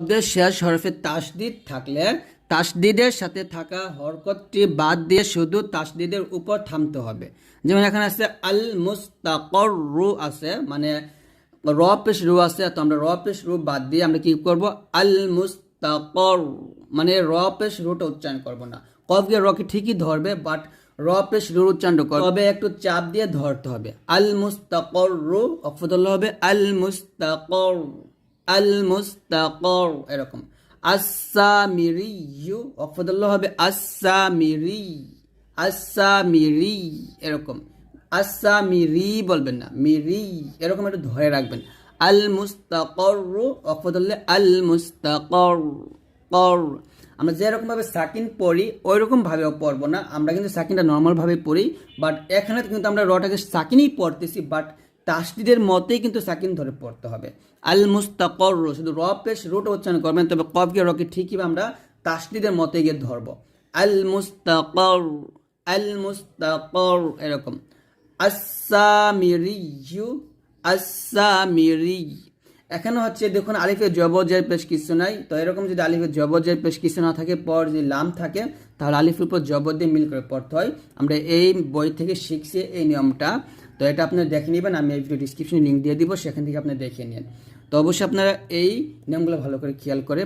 শব্দের শেষ হরফে তাসদিদ থাকলে তাসদিদের সাথে থাকা হরকতটি বাদ দিয়ে শুধু তাসদিদের উপর থামতে হবে। যেমন এখানে আছে আল মুস্তাকর রু আছে মানে র পেশ রু আছে, তো আমরা র পেশ রু বাদ দিয়ে আমরা কি করব? আল মুস্তাকর মানে র পেশ রুটা উচ্চারণ করব না। গিয়ে রকে ঠিকই ধরবে, বাট র পেশ রুর উচ্চারণ করবে। তবে একটু চাপ দিয়ে ধরতে হবে। আল মুস্তাকর রু অফদল হবে আল মুস্তাকর আল মুস্তাকর এরকম। আসামিরিয়ু অফদুল্লাহ হবে আসামিরি আসামিরি এরকম। আসামিরি বলবেন না মিরি এরকম একটু ধরে রাখবেন। আল মুস্তাকর অফদুল্লাহ আল মুস্তাকর কর। আমরা যেরকম ভাবে সাকিন পড়ি ওই রকম ভাবেও পড়ব না। আমরা কিন্তু সাকিনটা নর্মাল ভাবে পড়ি, বাট এখানে কিন্তু আমরা রটাকে সাকিনই পড়তেছি, বাট তাসদিদের মতেই কিন্তু সাকিন ধরে পড়তে হবে। আল মুস্তাকর শুধু র পেশ রোটা উচ্চারণ করবেন, তবে কফকে রকে ঠিকই আমরা তাসদিদের মতে গিয়ে ধরবো। আল মুস্তাকর আল মুস্তাকর এরকম। আসামিরিয়ু আসামিরি এখানে হচ্ছে দেখুন আলিফের জবজের পেশ কিছু নাই, তো এরকম যদি আলিফের জবজের পেশ কিছু না থাকে, পর যদি লাম থাকে, তাহলে আলিফের উপর জবর দিয়ে মিল করে পড়তে হয়। আমরা এই বই থেকে শিখছি এই নিয়মটা। তো এটা আপনারা দেখে নেবেন, আমি এই ভিডিও ডিসক্রিপশনে লিঙ্ক দিয়ে দিব, সেখান থেকে আপনি দেখে নেন। তো অবশ্যই আপনারা এই নিয়মগুলো ভালো করে খেয়াল করে